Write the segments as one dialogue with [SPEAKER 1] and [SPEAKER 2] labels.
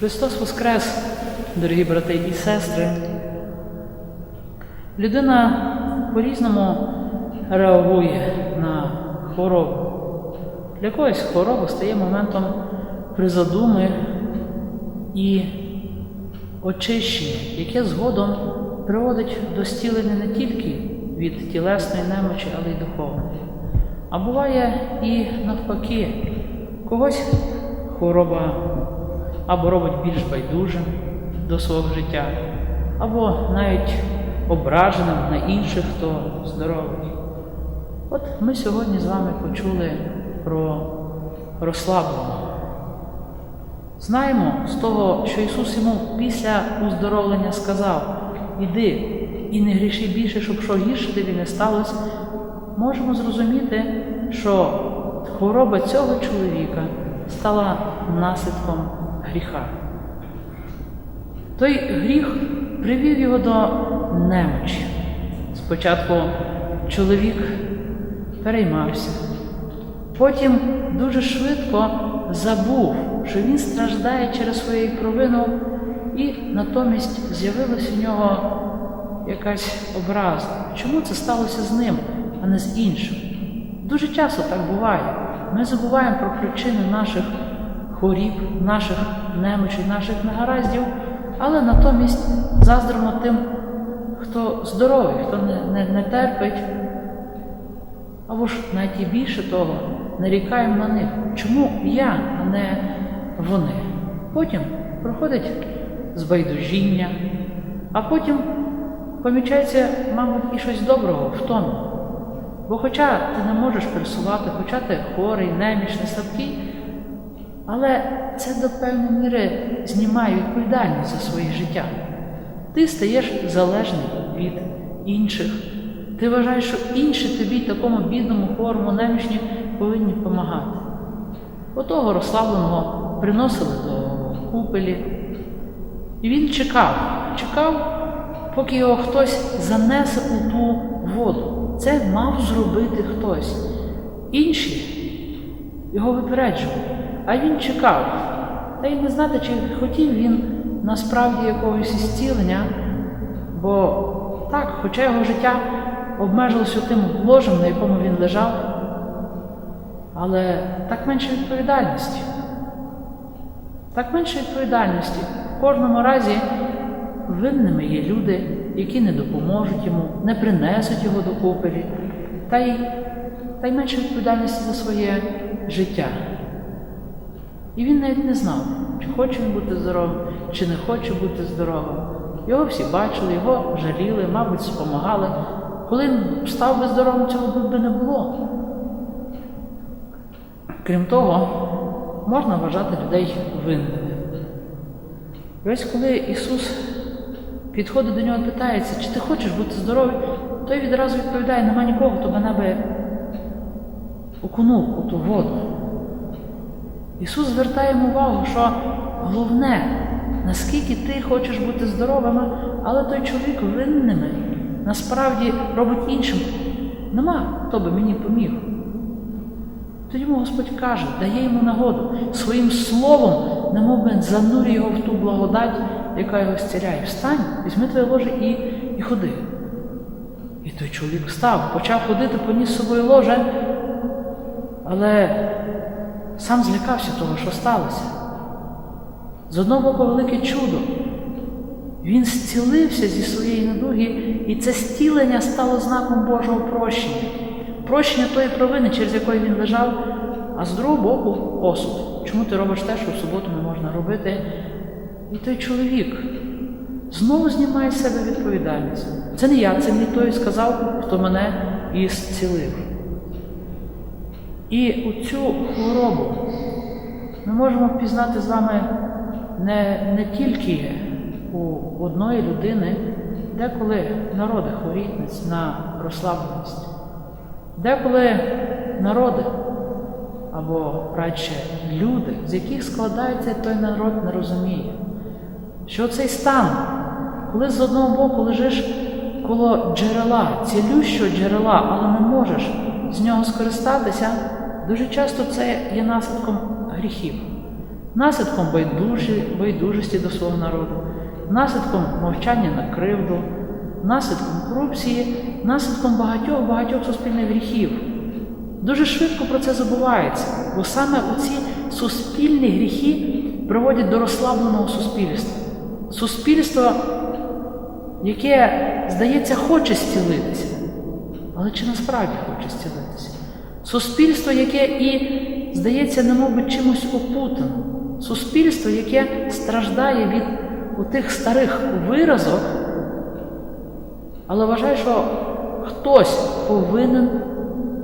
[SPEAKER 1] Христос Воскрес, дорогі брати і сестри. Людина по-різному реагує на хворобу. Для когось хвороба стає моментом призадуми і очищення, яке згодом приводить до зцілення не тільки від тілесної немочі, але й духовної. А буває і навпаки, когось хвороба або робить більш байдужим до свого життя, або навіть ображеним на інших, хто здоровий. От ми сьогодні з вами почули про розслабленого. Знаємо з того, що Ісус йому після уздоровлення сказав: іди і не гріши більше, щоб що гірше тобі не сталося, можемо зрозуміти, що хвороба цього чоловіка стала наслідком гріха. Той гріх привів його до немочі. Спочатку чоловік переймався, потім дуже швидко забув, що він страждає через свою провину, і натомість з'явилась у нього якась образа. Чому це сталося з ним, а не з іншим? Дуже часто так буває. Ми забуваємо про причини наших хворіб, наших немочей, наших негараздів, але натомість заздримо тим, хто здоровий, хто не, не, не терпить. Або ж навіть і більше того, нарікаємо на них. Чому я, а не вони? Потім проходить збайдужіння, а потім помічається, мабуть, і щось доброго в тому. Бо хоча ти не можеш пересувати, хоча ти хворий, немічний, слабкий, але це до певної міри знімає відповідальність за своє життя. Ти стаєш залежний від інших. Ти вважаєш, що інші тобі, такому бідному, хворому, немічні, повинні допомагати. Отого розслабленого приносили до купелі. І він чекав, чекав, поки його хтось занесе у ту воду. Це мав зробити хтось. Інші його випереджували, а він чекав. Та й не знати, чи хотів він насправді якогось зцілення, бо так, хоча його життя обмежилося тим ложем, на якому він лежав, але так менше відповідальності. Так менше відповідальності. В кожному разі винними є люди, які не допоможуть йому, не принесуть його до купелі, та й, та й менше відповідальності за своє життя. І він навіть не знав, чи хоче він бути здоровим, чи не хоче бути здоровим. Його всі бачили, його жаліли, мабуть, допомагали. Коли він став би здоровим, цього би не було. Крім того, можна вважати людей винними. І ось коли Ісус підходить до нього і питається, чи ти хочеш бути здоровий, той відразу відповідає, нема нікого, хто мене би окунув у ту воду. Ісус звертає йому увагу, що головне, наскільки ти хочеш бути здоровим, але той чоловік винними насправді робить іншим. Нема, хто би мені поміг. Тоді йому Господь каже, дає йому нагоду своїм словом, немов би занурює його в ту благодать, яка його зціляє. Встань, візьми твоє ложе і, і ходи. І той чоловік встав, почав ходити, поніс собою ложе, але сам злякався того, що сталося. З одного боку, велике чудо. Він зцілився зі своєї недуги, і це зцілення стало знаком Божого прощення, прощення тої провини, через якої він лежав, а з другого боку осуд. Чому ти робиш те, що в суботу не можна робити? І той чоловік знову знімає з себе відповідальність. Це не я, це мені той сказав, хто мене і зцілив. І у цю хворобу ми можемо впізнати з вами не, не тільки у одної людини, деколи народи хворітниць на розслабленість, деколи народи або радше люди, з яких складається той народ, не розуміє, що цей стан, коли з одного боку лежиш коло джерела, цілющого джерела, але не можеш з нього скористатися, дуже часто це є наслідком гріхів. наслідком байдужі, байдужості до свого народу, наслідком мовчання на кривду, наслідком корупції, наслідком багатьох багатьох суспільних гріхів. Дуже швидко про це забувається, бо саме оці суспільні гріхи приводять до розслабленого суспільства. Суспільство, яке, здається, хоче зцілитися, але чи насправді хоче зцілитися? Суспільство, яке і, здається, немов би чимось опутано. Суспільство, яке страждає від тих старих виразок, але вважає, що хтось повинен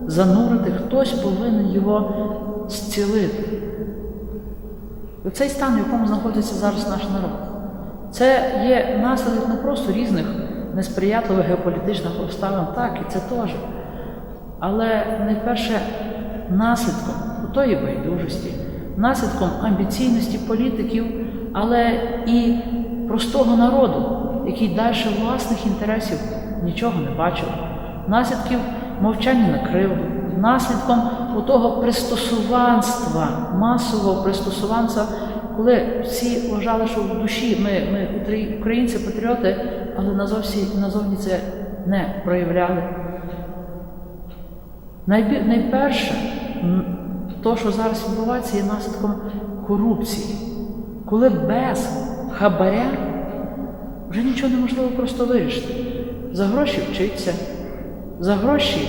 [SPEAKER 1] занурити, хтось повинен його зцілити. І цей стан, в якому знаходиться зараз наш народ, це є наслідок не просто різних несприятливих геополітичних обставин, так, і це теж. Але найперше наслідком тої байдужості, наслідком амбіційності політиків, але і простого народу, який далі власних інтересів нічого не бачив, наслідків мовчання на кривду, наслідком того пристосуванства, масового пристосуванства, коли всі вважали, що в душі ми, ми українці патріоти, але назовні це не проявляли. Найперше, то, що зараз відбувається, є наслідком корупції, коли без хабаря вже нічого неможливо просто вирішити. За гроші вчиться, за гроші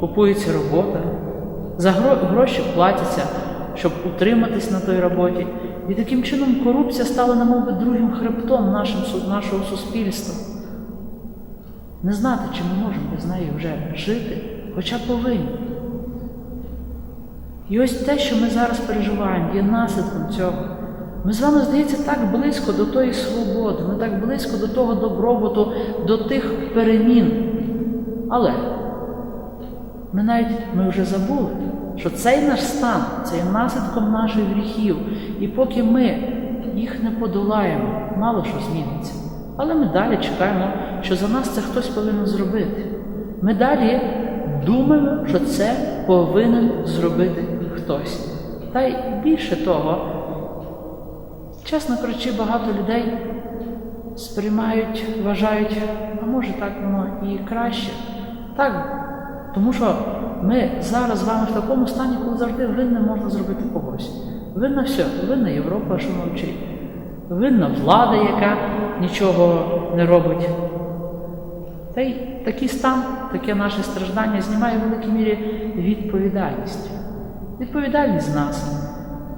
[SPEAKER 1] купується робота, за гроші платяться, щоб утриматись на той роботі. І таким чином корупція стала намов би другим хребтом нашого суспільства. Не знати, чи ми можемо без неї вже жити, хоча повинні. І ось те, що ми зараз переживаємо, є наслідком цього. Ми з вами, здається, так близько до тої свободи, ми так близько до того добробуту, до тих перемін. Але ми навіть ми вже забули, що цей наш стан це є наслідком наших гріхів. І поки ми їх не подолаємо, мало що зміниться. Але ми далі чекаємо, що за нас це хтось повинен зробити. Ми далі думаємо, що це повинен зробити хтось. Та й більше того, чесно кажучи, багато людей сприймають, вважають, а може так воно і краще. Так, тому що ми зараз з вами в такому стані, коли завжди винним можна зробити когось. Винна все, винна Європа, що мовчить, винна влада, яка нічого не робить. Та й такий стан, таке наше страждання знімає в великій мірі відповідальність. Відповідальність з нас.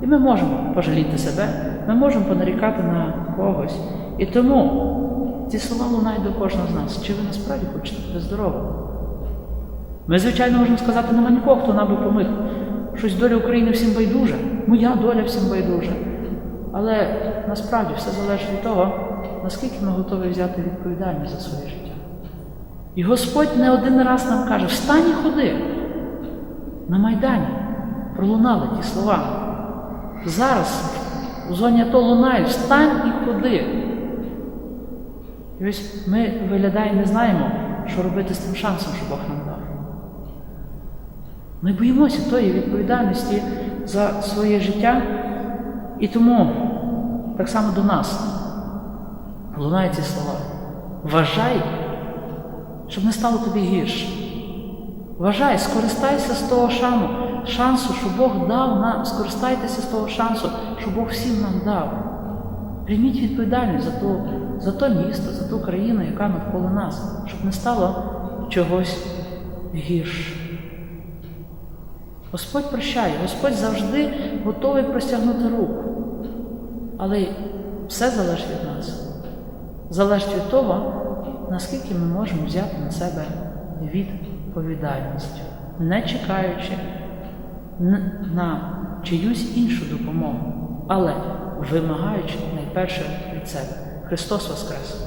[SPEAKER 1] І ми можемо пожаліти себе, ми можемо понарікати на когось. І тому ці слова лунають до кожного з нас. Чи ви насправді хочете бути здоровим? Ми, звичайно, можемо сказати, нема нікого, хто нам би помиг. Щось доля України всім байдужа, моя доля всім байдужа. Але насправді все залежить від того, наскільки ми готові взяти відповідальність за своє життя. І Господь не один раз нам каже: встань і ходи. На Майдані пролунали ті слова. Зараз у зоні АТО лунають, встань і ходи. І ось ми виглядає, не знаємо, що робити з тим шансом, що Бог нам дав. Ми боїмося тої відповідальності за своє життя, і тому так само до нас лунають ці слова. Вважай, щоб не стало тобі гірше. Вважай, скористайся з того шану, шансу, що Бог дав нам, скористайтеся з того шансу, що Бог всім нам дав. Прийміть відповідальність за то, за то місто, за ту країну, яка навколо нас, щоб не стало чогось гірше. Господь прощає, Господь завжди готовий простягнути руку. Але все залежить від нас. Залежить від того, наскільки ми можемо взяти на себе відповідальність, не чекаючи на чиюсь іншу допомогу, але вимагаючи найперше від себе. Христос Воскрес!